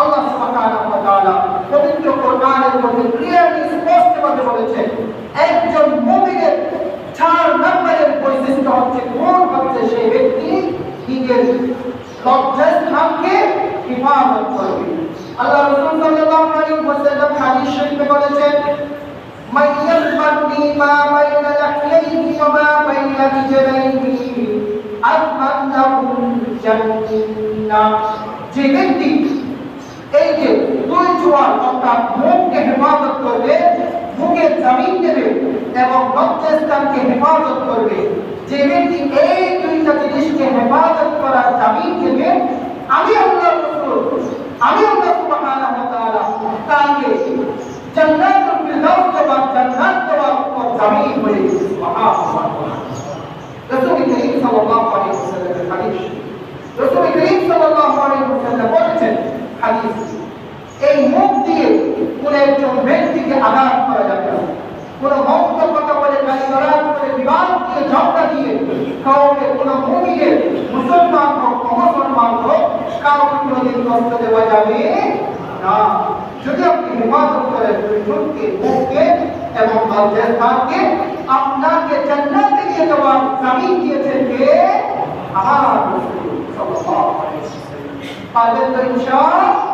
আল্লাহ সুবহানাহু ওয়া তাআলা পবিত্র কোরআনের মধ্যে ক্লিয়ারলি স্পষ্টভাবে বলেছেন একজন মুমিনের চার নম্বরের বৈশিষ্ট্য হচ্ছে কোন হচ্ছে সেই ব্যক্তি নিজের লজ্জাস্থানকে হিফাজত করবে আল্লাহ রাসূল সাল্লাল্লাহু আলাইহি ওয়াসাল্লাম হাদিস শরীফে বলেছেন من يلبني ما بين لحييه وما بين رجليه أضمن له الجنة যে ব্যক্তি এই যে দুই জোয়ার অর্থাৎ মুখকে হেফাজত করবে মুখের জামিন দেবে এবং লজ্জাস্থানকে হেফাজত করবে। যে ব্যক্তি এই দুইটা জিনিসকে হেফাজত করার জামিন দেবে, আমি আল্লাহ আমি আল্লাহ সুবহানাহু ওয়া তাআলা তাকে জান্নাতুল ফিরদাউস দেওয়ার জান্নাত দেওয়ার উপর জামিন হয়ে সুবহানাল্লাহ রাসূল করিম সাল্লাল্লাহু আলাইহি ওয়াসাল্লামের হাদিস। রাসূল করিম সাল্লাল্লাহু আলাইহি ওয়াসাল্লাম বলেছেন, হাদিস এই মুখ দিয়ে কোন একজন ব্যক্তিকে আঘাত করা যাবে না। কোন মন্ত্র কথা বলে গালিগালাজ করে বিবাদ দিয়ে, ঝগড়া দিয়ে কাউকে কোন মুমিনের মুসলমান হোক, অমুসলমান হোক, কাউকে কোনোদিন কষ্ট দেওয়া যাবে না। যদি আপনি হেফাজত করেন দুই মুখকে এবং আলজাহারকে আপনাকে জান্নাতে নিয়ে যাওয়ার জামিন দিয়েছেন কে? আমার পারবেন তো ইনশাআল্লাহ?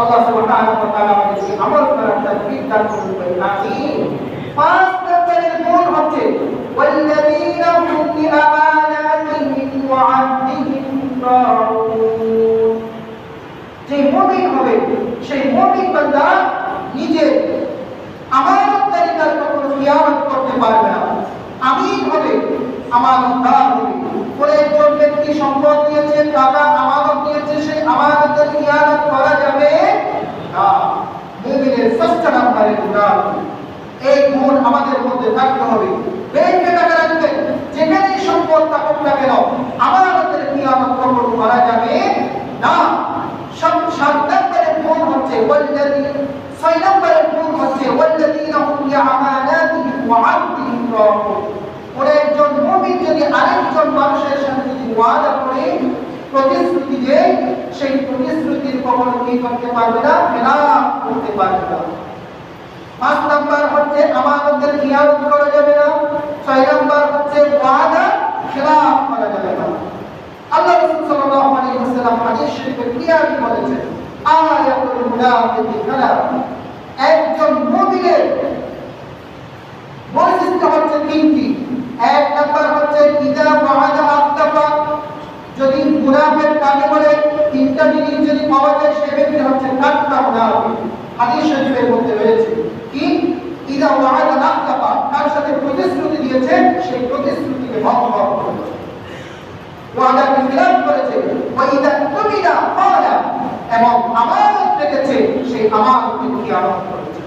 আল্লাহ সুবহানাহু ওয়া তাআলা আমাদেরকে আমল করার তৌফিক দান করুন আমিন পাঁচ নম্বরের গুণ হচ্ছে والذين هم بأماناتهم وعهدهم راعون যে মুমিন হবে সেই মুমিন বান্দা নিজে আমানত তালিকার কখনো খিয়ানত করতে পারবে না আমিন হবে আমানতদার হবে কোন একজন ব্যক্তি সম্পদ দিয়েছে টাকা আমানত দিয়েছে সেই আমানতের খিয়ানত করা যাবে না মুমিনের ষষ্ঠ নাম্বারের গুণান এই গুণ আমাদের মধ্যে থাকতে হবে। ব্যাংকে টাকা রাখবেন যেখানেই সম্পদ থাকুক না কেন, আমানতের খিয়ানত কখনো করা যাবে না। সব সাত গুণ হচ্ছে, ওয়াল্লাযী ছয় নম্বরের গুণ হচ্ছে, ওয়াল্লাযীনা হুম লিআমানাতিহিম ওয়া আহদিহিম রাউন কোন একজন মুমিন যদি আরেকজন মানুষের সাথে যদি ওয়াদা করে, প্রতিশ্রুতি দেয়, সেই প্রতিশ্রুতির কখনো কি করতে পারবে না? খেলাফ পাঁচ নাম্বার হচ্ছে, আমানতের খিয়ানত করা যাবে না। ছয় নাম্বার হচ্ছে, ওয়াদা খেলাফ করা যাবে না। আল্লাহ রাসূল সাল্লাল্লাহু আলাইহি ওয়াসাল্লাম হাদিস শরীফে ক্লিয়ারলি বলেছেন, আয়াতুল মুনাফিকি সালাত একজন মুমিনের বৈশিষ্ট্য হচ্ছে তিনটি। এক নাম্বার হচ্ছে, ইদা ওয়াদা আফতাফা। যদি মুনাফিক কাকে বলে, তিনটা জিনিস যদি পাওয়া যায়, সে ব্যক্তি হচ্ছে কাট্টা মুনাফিক। হাদিস শরীফের মধ্যে রয়েছে কি? ইদা ওয়াদা আফতাফা তার সাথে প্রতিশ্রুতি দিয়েছে? সেই প্রতিশ্রুতিকে ভঙ্গ করে ওয়াদাকে খিলাফ করেছে? ওয়াইদা তুমিনা ক্বালা, এবং আমানত রেখেছে সেই আমানতকে খিয়ানত করেছে।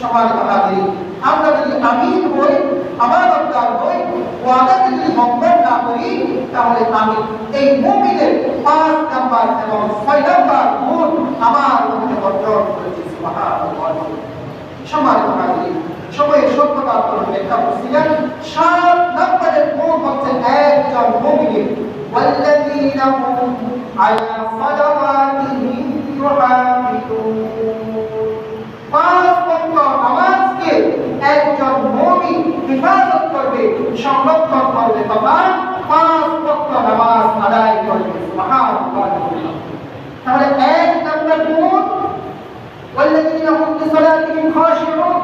সমাজ বাহাদি আমরা যদি আমিন হই, আমানতদার হই ওয়াদাকে যদি ভঙ্গ না করি, তাহলে আমি এই মুমিনের পাঁচ নাম্বার এবং ছয় নাম্বার আমার মধ্যে অর্জন করেছি সুবহানাল্লাহ সমাজ বাহাদি সময়ের সত্যতার কোনো ব্যাখ্যা করছিলেন সাত নম্বরের গুণ হচ্ছে একজন মুমিন والذين هم على صلواتهم يحافظون خاشعون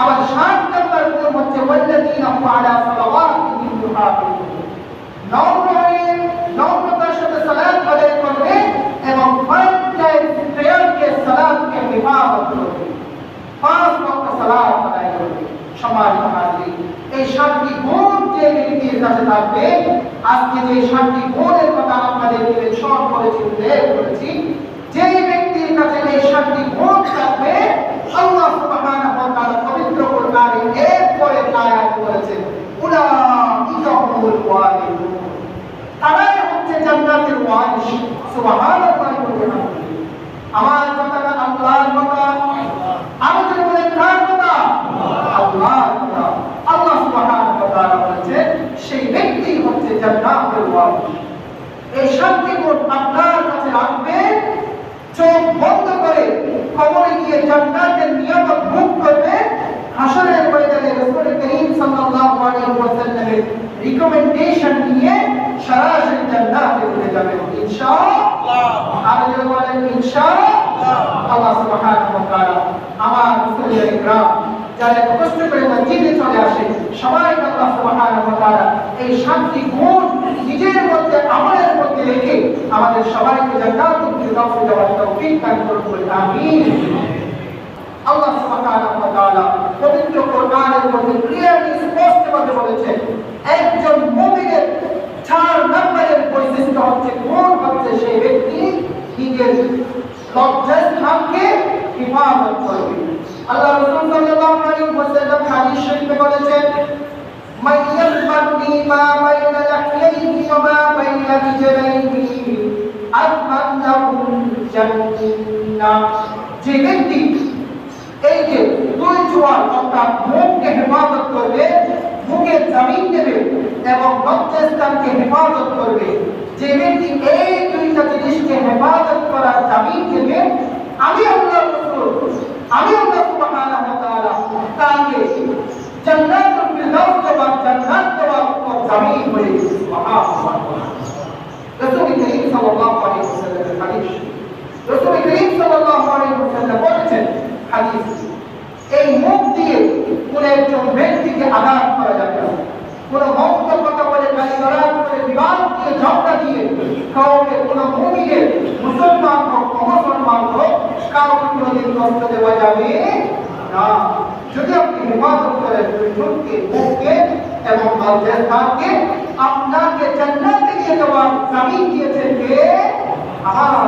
আবার সাত নম্বর গুণ হচ্ছে والذين هم على صلواتهم يحافظون নম্র হয়ে নম্রতার সাথে সালাত আদায় করবে এবং ফাইভ টাইম প্রেয়ারকে সালাতকে হেফাজত করবে পাঁচ ওয়াক্ত সালাত আদায় করবে সমাজ মহাজি এই সাতটি গুণ যে ব্যক্তির কাছে থাকবে আজকে যে সাতটি গুণের কথা আপনাদেরকে মেনশন করেছি উল্লেখ করেছি যে আমার মুসলিম চলে সবাই আল্লাহ এই শান্তি গুণ নিজের মধ্যে আমলের মধ্যে রেখে আমাদের সবাইকে জান্নাতুল ফিরদাউসে যাওয়ার তৌফিক দান করুন আল্লাহ পবিত্র কোরআনের একজন মুমিনের চার নম্বরের বৈশিষ্ট্য হচ্ছে কোন হচ্ছে সেই ব্যক্তি নিজের লজ্জাস্থানকে হিফাজত করবে আল্লাহ রাসূল সাল্লাল্লাহু আলাইহি ওয়াসাল্লাম হাদিস শরীফে বলেছেন من يلبني ما بين لحييه وما بين رجليه أضمن له الجنة যে ব্যক্তি এই যে দুই জোয়ার অর্থাৎ মুখকে হেফাজত করবে মুখের জামিন দেবে এবং লজ্জাস্থানকে হেফাজত করবে যে ব্যক্তি এই দুইটা জিনিসকে হেফাজত করার কোন ব্যক্তিকে আঘাত করা যাবে না। কোন মন্ত্র কথা বলে গালি গালাজ করে বিবাদ দিয়ে, ঝগড়া দিয়ে কাউকে, কোন মুমিনের, মুসলমান হোক, অমুসলমান হোক, কাউকে কোনোদিন কষ্ট দেওয়া যাবে না। যদি আপনি হেফাজত করেন চোখকে মুখকে এবং আলজাহাকে আপনাকে জান্নাতে নিয়ে যাওয়ার জামিন দিয়েছেন কে? আমার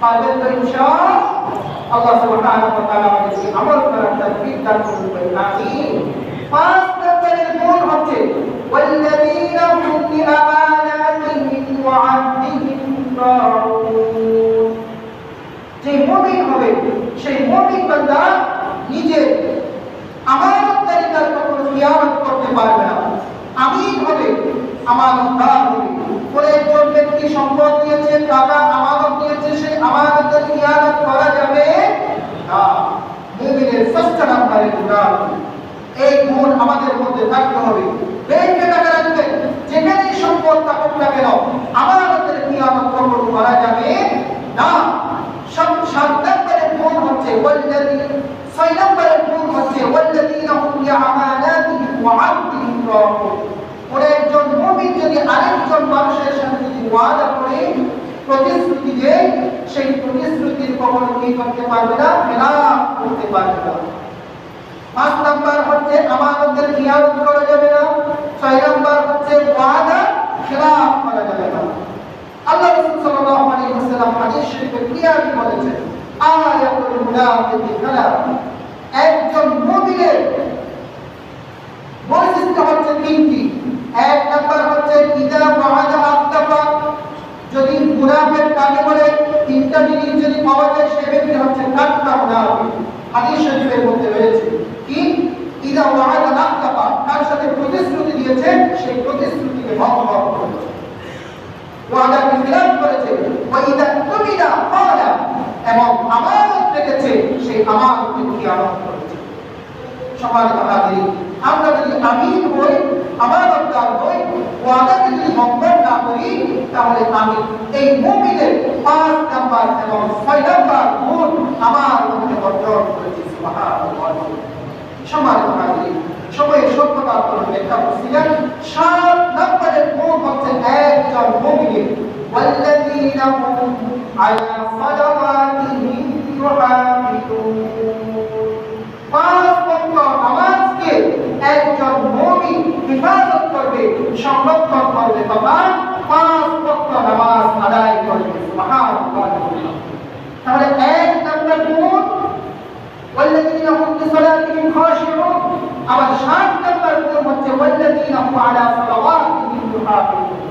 পারবেন তো ইনশাআল্লাহ? আল্লাহ সুবহানাহু ওয়া তাআলা আমাদেরকে আমল করার তৌফিক দান করুন বলে আমিন পাঁচ নম্বরের গুণ হচ্ছে والذين هم بأماناتهم وعهدهم راعون যে মুমিন হবে সেই মুমিন বান্দা নিজের আমানতদারিতার কখনো খিয়ানত করতে পারবে না আমিন হবে আমানতদার হবে কোন একজন ব্যক্তি সম্পদ দিয়েছে টাকা আমানত দিয়েছে সেই আমানতের খিয়ানত করা যাবে? না। ষষ্ঠ নাম্বারে গুণান এই গুণ আমাদের মধ্যে থাকতে হবে। ব্যাংকে টাকা রাখবেন যেখানেই সম্পদ থাকুক না কেন আমানতের খিয়ানত করা যাবে না। সব সাত নম্বরের গুণ হচ্ছে, ওয়াল্লাযী ছয় নম্বরের গুণ হচ্ছে, ওয়াল্লাযীনা হুম লিআমানাতিহিম ওয়া আহদিহিম রাউন একজন মুমিন যদি আরেকজন মানুষের সাথে যদি ওয়াদা করে প্রতিশ্রুতি দেয় সেই প্রতিশ্রুতির কখনো কি করতে পারবে না খেলাফ করতে পারবে না। পাঁচ নাম্বার হচ্ছে আমাদের খিয়ানত করা যাবে না। ছয় নাম্বার হচ্ছে, ওয়াদা খেলাফ করা যাবে না। আল্লাহ রাসূল সাল্লাল্লাহু আলাইহি ওয়াসাল্লাম হাদিস শরীফে ক্লিয়ারলি বলেছেন, আয়াতুল মুনাফিকি সালাত একজন মুমিনের বৈশিষ্ট্য হচ্ছে তিনটি এক নাম্বার হচ্ছে ইদা ওয়াদা আফতাফা যদি মুনাফিক কাকে বলে তিনটা জিনিস যদি পাওয়া যায় সে ব্যক্তি হচ্ছে কাট্টা মুনাফিক হাদিস শরীফের মধ্যে রয়েছে কি ইদা তার সাথে প্রতিশ্রুতি দিয়েছে, সেই প্রতিশ্রুতিকে ভঙ্গ না করি, তাহলে আমি এই মুমিনের পাঁচ নাম্বার এবং ছয় নাম্বার গুণ আমার মধ্যে অর্জন করেছি, সুবহানাল্লাহ। সময়ের সত্যতার কোনো ব্যাখ্যা করছিলেন সাত নম্বরের গুণ হচ্ছে একজন মুমিন والذين هم على صلواتهم يحافظون পাঁচ ওয়াক্ত নামাজকে একজন মুমিন হিফাজত করবে সংরক্ষণ করবে তথা পাঁচ ওয়াক্ত নামাজ আদায় করবে সুবহানাল্লাহ আবার ষাট নম্বর গুণ হচ্ছে ওয়াল্লাযীনা ইউহাফিজুন।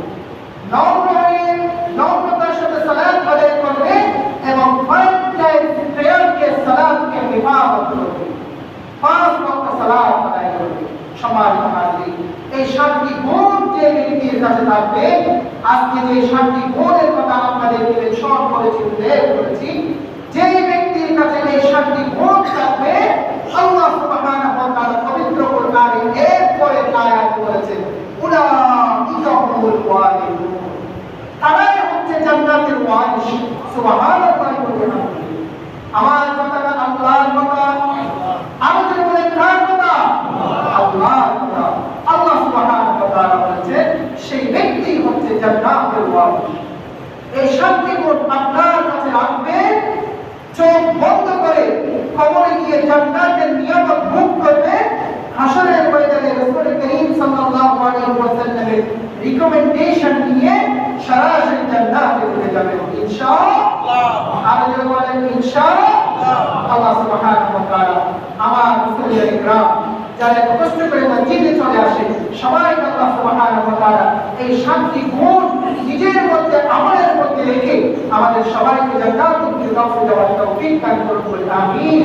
সাথে সালাত আদায় করবে এবং প্রেয়ারকে সালাতকে হিফাজত করবে। পাঁচ ওয়াক্ত সালাত আদায় করবে। সমাজ এই সাতটি গুণ যে ব্যক্তির কাছে থাকবে, আজকে যে সাতটি গুণের কথা আপনাদের সব করেছি উল্লেখ করেছি, যে ব্যক্তির কাছে এই সাতটি গুণ সেই ব্যক্তি হচ্ছে এই শান্তি আপনার কাছে রাখবে, চোখ বন্ধ করে কবরে গিয়ে জান্নাতের নিয়ামত ভোগ করবে। হাসরের ময়দানে রাসূল করিম সাল্লাল্লাহু আলাইহি ওয়াসাল্লামের রিকমেন্ডেশন নিয়ে সরাসরি জান্নাতে চলে যাবে। ইনশাআল্লাহ। আর যদি বলেন, ইনশাআল্লাহ। আল্লাহ সুবহানাহু ওয়া তাআলা আমার মুসলিম ইকরাম যারা কষ্ট করে মসজিদে চলে আসে সবাই আল্লাহ সুবহানাহু ওয়া তাআলা এই শান্তি গুণ নিজের মধ্যে, আমলের মধ্যে রেখে আমাদের সবাইকে জান্নাতুল ফিরদাউসে যাওয়ার তৌফিক দান করুন আমিন।